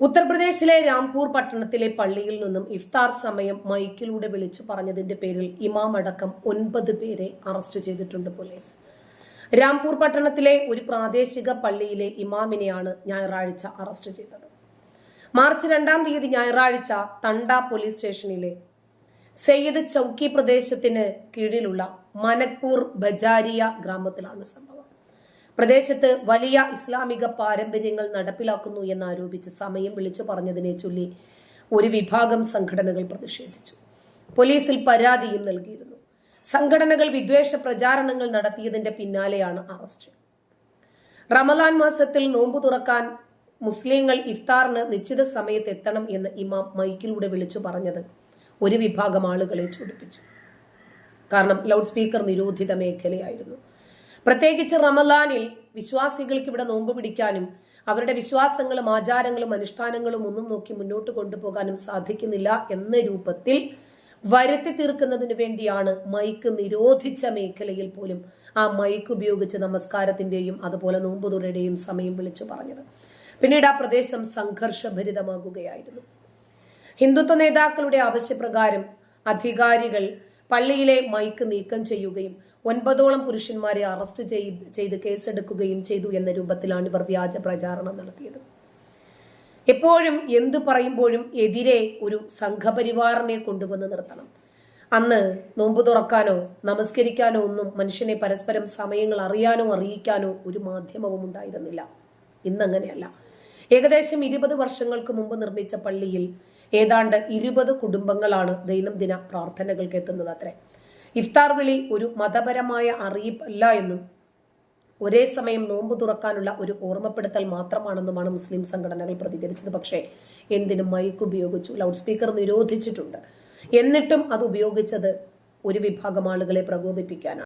ഉത്തർപ്രദേശിലെ രാംപൂർ പട്ടണത്തിലെ പള്ളിയിൽ നിന്നും ഇഫ്താർ സമയം മൈക്കിലൂടെ വിളിച്ചു പറഞ്ഞതിന്റെ പേരിൽ ഇമാം അടക്കം ഒൻപത് പേരെ അറസ്റ്റ് ചെയ്തിട്ടുണ്ട് പോലീസ്. രാംപൂർ പട്ടണത്തിലെ ഒരു പ്രാദേശിക പള്ളിയിലെ ഇമാമിനെയാണ് ഞായറാഴ്ച അറസ്റ്റ് ചെയ്തത്. മാർച്ച് രണ്ടാം തീയതി ഞായറാഴ്ച തണ്ട പോലീസ് സ്റ്റേഷനിലെ സയ്യിദ് ചൌക്കി പ്രദേശത്തിന് കീഴിലുള്ള മനക്പൂർ ബജാരിയ ഗ്രാമത്തിലാണ് സംഭവം. പ്രദേശത്ത് വലിയ ഇസ്ലാമിക പാരമ്പര്യങ്ങൾ നടപ്പിലാക്കുന്നു എന്നാരോപിച്ച് സമയം വിളിച്ചു പറഞ്ഞതിനെ ചൊല്ലി ഒരു വിഭാഗം സംഘടനകൾ പ്രതിഷേധിച്ചു. പോലീസിൽ പരാതിയും നൽകിയിരുന്നു. സംഘടനകൾ വിദ്വേഷ പ്രചാരണങ്ങൾ നടത്തിയതിന്റെ പിന്നാലെയാണ് അറസ്റ്റ്. റമദാൻ മാസത്തിൽ നോമ്പ് തുറക്കാൻ മുസ്ലിങ്ങൾ ഇഫ്താറിന് നിശ്ചിത സമയത്ത് എത്തണം എന്ന് ഇമാം മൈക്കിലൂടെ വിളിച്ചു പറഞ്ഞത് ഒരു വിഭാഗം ആളുകളെ ചൊടിപ്പിച്ചു. കാരണം ലൗഡ് സ്പീക്കർ നിരോധിത മേഖലയായിരുന്നു. പ്രത്യേകിച്ച് റമദാനിൽ വിശ്വാസികൾക്ക് ഇവിടെ നോമ്പ് പിടിക്കാനും അവരുടെ വിശ്വാസങ്ങളും ആചാരങ്ങളും അനുഷ്ഠാനങ്ങളും ഒന്നും നോക്കി മുന്നോട്ട് കൊണ്ടുപോകാനും സാധിക്കുന്നില്ല എന്ന രൂപത്തിൽ വരുത്തി തീർക്കുന്നതിന് വേണ്ടിയാണ് മൈക്ക് നിരോധിച്ച മേഖലയിൽ പോലും ആ മൈക്ക് ഉപയോഗിച്ച് നമസ്കാരത്തിന്റെയും അതുപോലെ നോമ്പുതുറയുടെയും സമയം വിളിച്ചു പറഞ്ഞത്. പിന്നീട് ആ പ്രദേശം സംഘർഷഭരിതമാകുകയായിരുന്നു. ഹിന്ദുത്വ നേതാക്കളുടെ ആവശ്യപ്രകാരം അധികാരികൾ പള്ളിയിലെ മൈക്ക് നീക്കം ചെയ്യുകയും ഒൻപതോളം പുരുഷന്മാരെ അറസ്റ്റ് ചെയ്ത് കേസെടുക്കുകയും ചെയ്തു എന്ന രൂപത്തിലാണ് ഇവർ വ്യാജ പ്രചാരണം നടത്തിയത്. എപ്പോഴും എന്ത് പറയുമ്പോഴും എതിരെ ഒരു സംഘപരിവാറിനെ കൊണ്ടുവന്ന് നിർത്തണം. അന്ന് നോമ്പ് തുറക്കാനോ നമസ്കരിക്കാനോ ഒന്നും മനുഷ്യനെ പരസ്പരം സമയങ്ങൾ അറിയാനോ അറിയിക്കാനോ ഒരു മാധ്യമവും ഉണ്ടായിരുന്നില്ല. ഇന്നങ്ങനെയല്ല. ഏകദേശം ഇരുപത് വർഷങ്ങൾക്ക് മുമ്പ് നിർമ്മിച്ച പള്ളിയിൽ ഏതാണ്ട് ഇരുപത് കുടുംബങ്ങളാണ് ദൈനംദിന പ്രാർത്ഥനകൾക്ക് എത്തുന്നത് അത്രേ. ഇഫ്താർ വിളി ഒരു മതപരമായ അറിയിപ്പല്ല എന്നും ഒരേ സമയം നോമ്പ് തുറക്കാനുള്ള ഒരു ഓർമ്മപ്പെടുത്തൽ മാത്രമാണെന്നുമാണ് മുസ്ലിം സംഘടനകൾ പ്രതികരിച്ചത്. പക്ഷേ എന്തിനും മൈക്ക് ഉപയോഗിച്ചു ലൗഡ് സ്പീക്കർ നിരോധിച്ചിട്ടുണ്ട്. എന്നിട്ടും അത് ഉപയോഗിച്ചത് ഒരു വിഭാഗം ആളുകളെ പ്രകോപിപ്പിക്കാനാണ്.